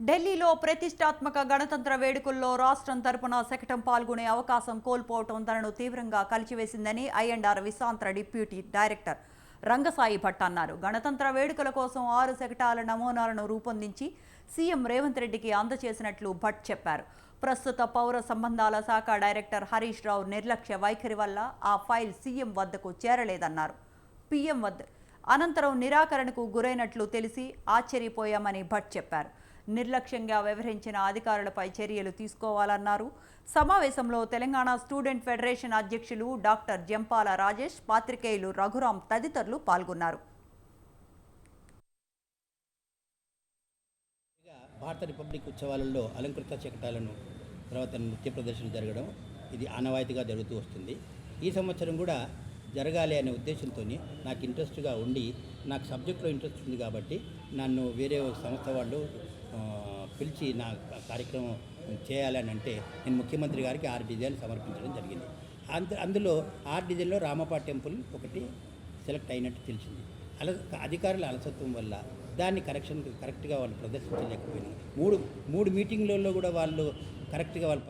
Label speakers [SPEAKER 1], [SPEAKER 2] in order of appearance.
[SPEAKER 1] ఢిల్లీలో ప్రతిష్టాత్మక గణతంత్ర వేడుకల్లో రాష్ట్రం తరపున శకటం పాల్గొనే అవకాశం కోల్పోవటం తనను తీవ్రంగా కలిచివేసిందని ఐఎండ్ఆర్ విశాంత్ర డిప్యూటీ డైరెక్టర్ రంగసాయి భట్ అన్నారు. గణతంత్ర వేడుకల కోసం ఆరు శకటాల నమూనాలను రూపొందించి సీఎం రేవంత్ రెడ్డికి అందజేసినట్లు భట్ చెప్పారు. ప్రస్తుత పౌర సంబంధాల శాఖ డైరెక్టర్ హరీష్ రావు నిర్లక్ష్య వైఖరి వల్ల ఆ ఫైల్ సీఎం వద్దకు చేరలేదన్నారు. పీఎం వద్ద అనంతరం నిరాకరణకు గురైనట్లు తెలిసి ఆశ్చర్యపోయామని భట్ చెప్పారు. నిర్లక్ష్యంగా వ్యవహరించిన అధికారులపై చర్యలు తీసుకోవాలన్నారు. సమావేశంలో తెలంగాణ స్టూడెంట్ ఫెడరేషన్ అధ్యక్షులు డాక్టర్ జంపాల రాజేష్ పాత్రికేయులు రఘురాం తదితరులు పాల్గొన్నారు.
[SPEAKER 2] ఇక భారత రిపబ్లిక్ ఉత్సవాలలో అలంకృత శకటాలను తర్వాత నృత్య ప్రదర్శన జరగడం ఇది ఆనవాయితీగా జరుగుతూ వస్తుంది. ఈ సంవత్సరం కూడా జరగాలి అనే ఉద్దేశంతో నాకు ఇంట్రెస్ట్గా ఉండి నాకు సబ్జెక్ట్లో ఇంట్రెస్ట్ ఉంది కాబట్టి నన్ను వేరే సంస్థ వాళ్ళు పిలిచి నా కార్యక్రమం చేయాలని అంటే నేను ముఖ్యమంత్రి గారికి ఆరు డిజైన్లు సమర్పించడం జరిగింది. అందు అందులో ఆరు డిజైన్లో రామపా టెంపుల్ ఒకటి సెలెక్ట్ అయినట్టు తెలిసింది. అల అధికారుల అలసత్వం వల్ల దాన్ని కరెక్షన్ కరెక్ట్గా వాళ్ళు ప్రదర్శించలేకపోయినారు. మూడు మూడు మీటింగ్లలో కూడా వాళ్ళు కరెక్ట్గా వాళ్ళు